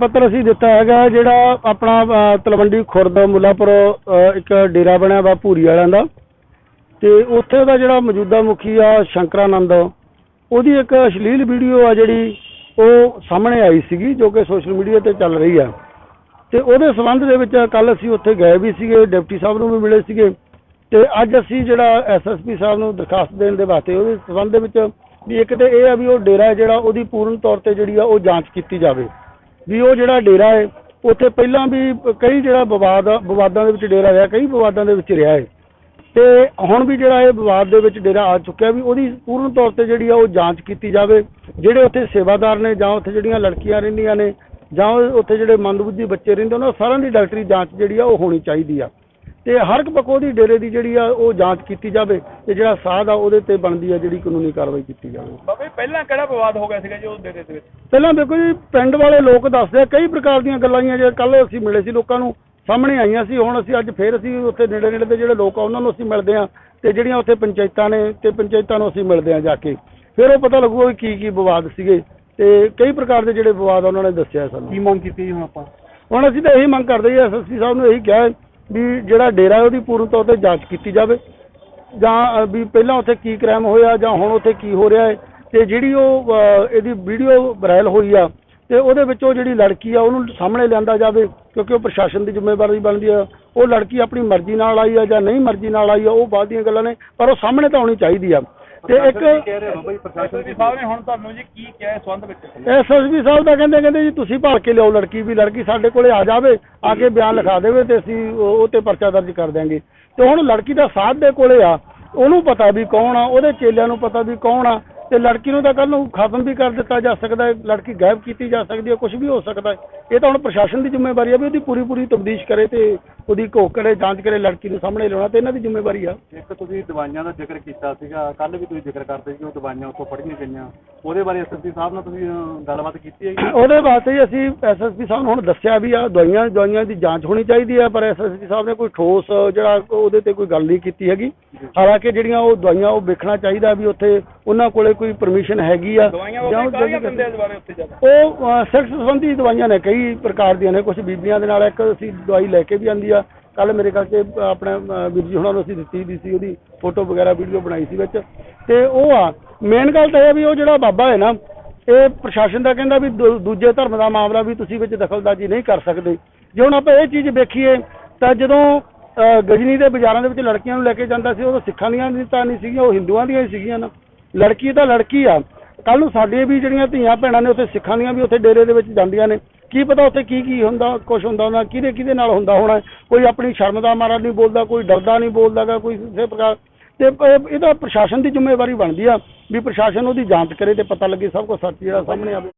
ਪੱਤਰ ਅਸੀਂ ਦਿੱਤਾ ਹੈਗਾ ਜਿਹੜਾ ਆਪਣਾ ਅ, ਤਲਵੰਡੀ ਖੁਰਦ ਮੁੱਲਾਪੁਰ ਅ, ਇੱਕ ਡੇਰਾ ਬਣਿਆ ਵਾ ਭੂਰੀ ਵਾਲਿਆਂ ਦਾ। ਤੇ ਉੱਥੇ ਦਾ ਜਿਹੜਾ ਮੌਜੂਦਾ ਮੁਖੀ ਆ ਸ਼ੰਕਰਾਨੰਦ ਉਹਦੀ ਇੱਕ ਅਸ਼ਲੀਲ ਵੀਡੀਓ ਆ ਜਿਹੜੀ ਉਹ ਸਾਹਮਣੇ ਆਈ ਸੀਗੀ ਜੋ ਕਿ ਸੋਸ਼ਲ ਮੀਡੀਆ ਤੇ ਚੱਲ ਰਹੀ ਆ। ਤੇ ਉਹਦੇ ਸੰਬੰਧ ਦੇ ਵਿੱਚ ਕੱਲ ਅਸੀਂ ਉੱਥੇ ਗਏ ਵੀ ਸੀਗੇ ਡਿਪਟੀ ਸਾਹਿਬ ਨੂੰ ਵੀ ਮਿਲੇ ਸੀਗੇ। ਤੇ ਅੱਜ ਅਸੀਂ ਜਿਹੜਾ ਐਸਐਸਪੀ ਸਾਹਿਬ ਨੂੰ ਦਰਖਾਸਤ ਦੇਣ ਦੇ ਵਾਸਤੇ ਉਹਦੇ ਸੰਬੰਧ ਦੇ ਵਿੱਚ ਵੀ ਇੱਕ ਤੇ ਇਹ ਆ ਵੀ ਉਹ ਡੇਰਾ ਜਿਹੜਾ ਉਹਦੀ ਪੂਰਨ ਤੌਰ ਤੇ ਜਿਹੜੀ ਆ ਉਹ ਜਾਂਚ ਕੀਤੀ ਜਾਵੇ। ਵੀ ਉਹ ਜਿਹੜਾ ਡੇਰਾ ਹੈ, ਉੱਥੇ ਪਹਿਲਾਂ ਵੀ ਕਈ ਜਿਹੜਾ ਵਿਵਾਦ ਵਿਵਾਦਾਂ ਦੇ ਵਿੱਚ ਡੇਰਾ ਰਿਹਾ, ਕਈ ਵਿਵਾਦਾਂ ਦੇ ਵਿੱਚ ਰਿਹਾ ਹੈ। ਤੇ ਹੁਣ ਵੀ ਜਿਹੜਾ ਇਹ ਵਿਵਾਦ ਦੇ ਵਿੱਚ ਡੇਰਾ ਆ ਚੁੱਕਿਆ ਵੀ ਉਹਦੀ ਪੂਰਨ ਤੌਰ ਤੇ ਜਿਹੜੀ ਆ ਉਹ ਜਾਂਚ ਕੀਤੀ ਜਾਵੇ, ਜਿਹੜੇ ਉੱਥੇ ਸੇਵਾਦਾਰ ਨੇ ਜਾਂ ਉੱਥੇ ਜਿਹੜੀਆਂ ਲੜਕੀਆਂ ਰਹਿੰਦੀਆਂ ਨੇ, ਜਾਂ ਉੱਥੇ ਜਿਹੜੇ ਮੰਦਬੁੱਧੀ ਬੱਚੇ ਰਹਿੰਦੇ, ਉਹਨਾਂ ਸਾਰਿਆਂ ਦੀ ਡਾਕਟਰੀ ਜਾਂਚ ਜਿਹੜੀ ਆ ਉਹ ਹੋਣੀ ਚਾਹੀਦੀ ਆ। ਤੇ ਹਰ ਇੱਕ ਪੱਖੋਂ ਦੀ ਡੇਰੇ ਦੀ ਜਿਹੜੀ ਆ ਉਹ ਜਾਂਚ ਕੀਤੀ ਜਾਵੇ ਤੇ ਜਿਹੜਾ ਸਾਧ ਆ ਉਹਦੇ ਤੇ ਬਣਦੀ ਆ ਜਿਹੜੀ ਕਾਨੂੰਨੀ ਕਾਰਵਾਈ ਕੀਤੀ ਜਾਵੇ। ਬਾਬੇ ਪਹਿਲਾਂ ਕਿਹੜਾ ਵਿਵਾਦ ਹੋ ਗਿਆ ਸੀਗਾ ਜੀ ਉਹ ਡੇਰੇ ਦੇ ਵਿੱਚ? ਪਹਿਲਾਂ ਦੇਖੋ ਜੀ ਪਿੰਡ ਵਾਲੇ ਲੋਕ ਦੱਸਦੇ ਆ ਕਈ ਪ੍ਰਕਾਰ ਦੀਆਂ ਗੱਲਾਂ ਆਈਆਂ ਜੇ ਕੱਲ ਅਸੀਂ ਮਿਲੇ ਸੀ ਲੋਕਾਂ ਨੂੰ ਸਾਹਮਣੇ ਆਈਆਂ ਸੀ ਹੁਣ ਅਸੀਂ ਅੱਜ ਫੇਰ ਅਸੀਂ ਉੱਥੇ ਨੇੜੇ ਨੇੜੇ ਦੇ ਜਿਹੜੇ ਲੋਕ ਆ ਉਹਨਾਂ ਨੂੰ ਅਸੀਂ ਮਿਲਦੇ ਆ ਤੇ ਜਿਹੜੀਆਂ ਉੱਥੇ ਪੰਚਾਇਤਾਂ ਨੇ ਤੇ ਪੰਚਾਇਤਾਂ ਨੂੰ ਅਸੀਂ ਮਿਲਦੇ ਆ ਜਾ ਕੇ। ਫਿਰ ਉਹ ਪਤਾ ਲੱਗੂਗਾ ਵੀ ਕੀ ਕੀ ਵਿਵਾਦ ਸੀਗੇ ਤੇ ਕਈ ਪ੍ਰਕਾਰ ਦੇ ਜਿਹੜੇ ਵਿਵਾਦ ਆ ਉਹਨਾਂ ਨੇ ਦੱਸਿਆ ਸਾਨੂੰ। ਕੀ ਮੰਗ ਕੀਤੀ ਜੀ ਹੁਣ ਆਪਾਂ? ਹੁਣ ਅਸੀਂ ਤਾਂ ਇਹੀ ਮੰਗ ਕਰਦੇ ਹਾਂ ਐਸਐਸਪੀ ਸਾਹਿਬ ਨੂੰ ਇਹੀ ਕਿਹਾ ਹੈ ਵੀ ਜਿਹੜਾ ਡੇਰਾ ਹੈ ਉਹਦੀ ਪੂਰਨ ਤੌਰ ਤੇ ਜਾਂਚ ਕੀਤੀ ਜਾਵੇ। ਜਾਂ ਵੀ ਪਹਿਲਾਂ ਉੱਥੇ ਕੀ ਕ੍ਰਾਈਮ ਹੋਇਆ ਜਾਂ ਹੁਣ ਉੱਥੇ ਕੀ ਹੋ ਰਿਹਾ ਹੈ, ਤੇ ਜਿਹੜੀ ਉਹ ਇਹਦੀ ਵੀਡੀਓ ਵਾਇਰਲ ਹੋਈ ਆ, ਤੇ ਉਹਦੇ ਵਿੱਚ ਉਹ ਜਿਹੜੀ ਲੜਕੀ ਆ, ਉਹਨੂੰ ਸਾਹਮਣੇ ਲਿਆਂਦਾ ਜਾਵੇ, ਕਿਉਂਕਿ ਉਹ ਪ੍ਰਸ਼ਾਸਨ ਦੀ ਜ਼ਿੰਮੇਵਾਰੀ ਬਣਦੀ ਆ। ਉਹ ਲੜਕੀ ਆਪਣੀ ਮਰਜ਼ੀ ਨਾਲ ਆਈ ਆ ਜਾਂ ਨਹੀਂ ਮਰਜ਼ੀ ਨਾਲ ਆਈ ਆ, ਉਹ ਬਾਅਦ ਦੀਆਂ ਗੱਲਾਂ ਨੇ, ਪਰ ਉਹ ਸਾਹਮਣੇ ਤਾਂ ਆਉਣੀ ਚਾਹੀਦੀ ਆ। ਤੇ ਇੱਕ ਕਹਿ ਰਹੇ ਬਾਬਾ ਜੀ ਪ੍ਰਸ਼ਾਸਨ ਜੀ ਸਾਹਿਬ ਨੇ ਹੁਣ ਤੁਹਾਨੂੰ ਜੀ ਕੀ ਕਿਹਾ ਇਸ ਸੰਬੰਧ ਵਿੱਚ? ਐਸਐਸਪੀ ਸਾਹਿਬ ਤਾਂ ਕਹਿੰਦੇ ਕਹਿੰਦੇ ਜੀ ਤੁਸੀਂ ਭਾਲ ਕੇ ਲਿਆਓ ਲੜਕੀ ਵੀ ਲੜਕੀ ਸਾਡੇ ਕੋਲੇ ਆ ਜਾਵੇ ਆ ਕੇ ਬਿਆਨ ਲਿਖਾ ਦੇਵੇ ਤੇ ਅਸੀਂ ਉਹ ਉਹ ਤੇ ਪਰਚਾ ਦਰਜ ਕਰ ਦਿਆਂਗੇ। ਤੇ ਹੁਣ ਲੜਕੀ ਦਾ ਸਾਥ ਦੇ ਕੋਲੇ ਆ ਉਹਨੂੰ ਪਤਾ ਵੀ ਕੌਣ ਆ ਉਹਦੇ ਚੇਲਿਆਂ ਨੂੰ ਪਤਾ ਵੀ ਕੌਣ ਆ ਤੇ ਲੜਕੀ ਨੂੰ ਤਾਂ ਕੱਲ ਨੂੰ ਖਤਮ ਵੀ ਕਰ ਦਿੱਤਾ ਜਾ ਸਕਦਾ ਹੈ ਲੜਕੀ ਗਾਇਬ ਕੀਤੀ ਜਾ ਸਕਦੀ ਹੈ ਕੁਝ ਵੀ ਹੋ ਸਕਦਾ ਹੈ। ਇਹ ਤਾਂ ਹੁਣ ਪ੍ਰਸ਼ਾਸਨ ਦੀ ਜ਼ਿੰਮੇਵਾਰੀ ਹੈ ਵੀ ਉਹਦੀ ਪੂਰੀ ਪੂਰੀ ਤਬਦੀਸ਼ ਕਰੇ ਤੇ ਉਹਦੀ ਘੋਖ ਕਰੇ ਜਾਂਚ ਕਰੇ ਲੜਕੀ ਨੂੰ ਸਾਹਮਣੇ ਲਿਆਉਣਾ ਤੇ ਇਹਨਾਂ ਦੀ ਜ਼ਿੰਮੇਵਾਰੀ ਆ। ਇੱਕ ਤੁਸੀਂ ਦਵਾਈਆਂ ਦਾ ਜ਼ਿਕਰ ਕੀਤਾ ਸੀਗਾ ਕੱਲ ਵੀ ਤੁਸੀਂ ਜ਼ਿਕਰ ਕਰਦੇ ਸੀ ਉਹ ਦਵਾਈਆਂ ਉੱਥੋਂ ਫੜੀਆਂ ਗਈਆਂ। ਉਹਦੇ ਬਾਰੇ ਐਸਐਸਪੀ ਸਾਹਿਬ ਨਾਲ ਤੁਸੀਂ ਗੱਲਬਾਤ ਕੀਤੀ ਹੈ ਉਹਦੇ ਵਾਸਤੇ ਹੀ ਅਸੀਂ ਐਸਐਸਪੀ ਸਾਹਿਬ ਨੂੰ ਹੁਣ ਦੱਸਿਆ ਵੀ ਆ ਦਵਾਈਆਂ ਦਵਾਈਆਂ ਦੀ ਜਾਂਚ ਹੋਣੀ ਚਾਹੀਦੀ ਹੈ ਪਰ ਐਸਐਸਪੀ ਸਾਹਿਬ ਨੇ ਕੋਈ ਠੋਸ ਜਿਹੜਾ ਉਹਦੇ ਤੇ ਕੋਈ ਗੱਲ ਨਹੀਂ ਕੀਤੀ ਹੈਗੀ। ਹਾਲਾਂਕਿ ਜਿਹੜੀਆਂ ਉਹ ਦਵਾਈਆਂ ਉਹ ਵੇਖਣਾ ਚਾਹੀਦਾ ਵੀ ਉੱਥੇ ਉਹਨਾਂ ਕੋਲੇ ਕੋਈ ਪਰਮਿਸ਼ਨ ਹੈਗੀ ਆ ਜਾਂ ਉਹ ਕਾਹਦੀਆਂ ਦਿੰਦੇ ਇਸ ਬਾਰੇ ਉੱਥੇ ਜ਼ਿਆਦਾ? ਉਹ ਸੈਕਸ ਸੰਬੰਧੀ ਦਵਾਈਆਂ ਨੇ ਕਈ ਪ੍ਰਕਾਰ ਦੀਆਂ ਨੇ ਕੁਝ ਬੀਬੀਆਂ ਦੇ ਨਾਲ ਇੱਕ ਅਸੀਂ ਦਵਾਈ ਲੈ ਕੇ ਵੀ ਆਂਦੀ ਆ। ਕੱਲ ਮੇਰੇ ਕਰਕੇ ਆਪਣੇ ਅਹ, ਵੀਰ ਜੀ ਹੁਣਾਂ ਨੂੰ ਅਸੀਂ ਦਿੱਤੀ ਦੀ ਸੀ ਉਹਦੀ ਫੋਟੋ ਵਗੈਰਾ ਵੀਡੀਓ ਬਣਾਈ ਸੀ ਵਿੱਚ। ਤੇ ਉਹ ਆ ਮੇਨ ਗੱਲ ਤਾਂ ਇਹ ਆ ਵੀ ਉਹ ਜਿਹੜਾ ਬਾਬਾ ਹੈ ਨਾ ਇਹ ਪ੍ਰਸ਼ਾਸਨ ਦਾ ਕਹਿੰਦਾ ਵੀ ਦੂਜੇ ਧਰਮ ਦਾ ਮਾਮਲਾ ਵੀ ਤੁਸੀਂ ਵਿੱਚ ਦਖਲਅੰਦਾਜ਼ੀ ਨਹੀਂ ਕਰ ਸਕਦੇ। ਜੇ ਹੁਣ ਆਪਾਂ ਇਹ ਚੀਜ਼ ਵੇਖੀਏ ਤਾਂ ਜਦੋਂ ਗਜਨੀ ਦੇ ਬਾਜ਼ਾਰਾਂ ਦੇ ਵਿੱਚ ਲੜਕੀਆਂ ਨੂੰ ਲੈ ਕੇ ਜਾਂਦਾ ਸੀ ਉਦੋਂ ਸਿੱਖਾਂ ਦੀਆਂ ਨਹੀਂ ਤਾਂ ਨਹੀਂ ਸੀਗੀਆਂ ਉਹ ਹਿੰਦੂਆਂ ਦੀਆਂ ਹੀ ਸੀਗੀਆਂ ਨਾ। ਲੜਕੀ ਤਾਂ ਲੜਕੀ ਆ। ਕੱਲ ਨੂੰ ਸਾਡੀਆਂ ਵੀ ਜਿਹੜੀਆਂ ਧੀਆਂ ਭੈਣਾਂ ਨੇ ਉੱਥੇ ਸਿੱਖਾਂ ਦੀਆਂ ਵੀ ਉੱਥੇ ਡੇਰੇ ਦੇ ਵਿੱਚ ਜਾਂਦੀਆਂ ਨੇ। ਕੀ ਪਤਾ ਉੱਥੇ ਕੀ ਕੀ ਹੁੰਦਾ ਕੁਝ ਹੁੰਦਾ ਹੁੰਦਾ ਕਿਹਦੇ ਕਿਹਦੇ ਨਾਲ ਹੁੰਦਾ ਹੋਣਾ ਕੋਈ ਆਪਣੀ ਸ਼ਰਮ ਦਾ ਮਾਰਾ ਨਹੀਂ ਬੋਲਦਾ, ਕੋਈ ਡਰਦਾ ਨਹੀਂ ਬੋਲਦਾਗਾ ਕੋਈ ਕਿਸੇ ਪ੍ਰਕਾਰ। ਤੇ ਇਹ- ਇਹਦਾ ਪ੍ਰਸ਼ਾਸਨ ਦੀ ਜ਼ਿੰਮੇਵਾਰੀ ਬਣਦੀ ਆ ਵੀ ਪ੍ਰਸ਼ਾਸਨ ਉਹਦੀ ਜਾਂਚ ਕਰੇ ਤੇ ਪਤਾ ਲੱਗੇ ਸਭ ਕੁਝ ਸੱਚ ਜਿਹੜਾ ਸਾਹਮਣੇ ਆਵੇ।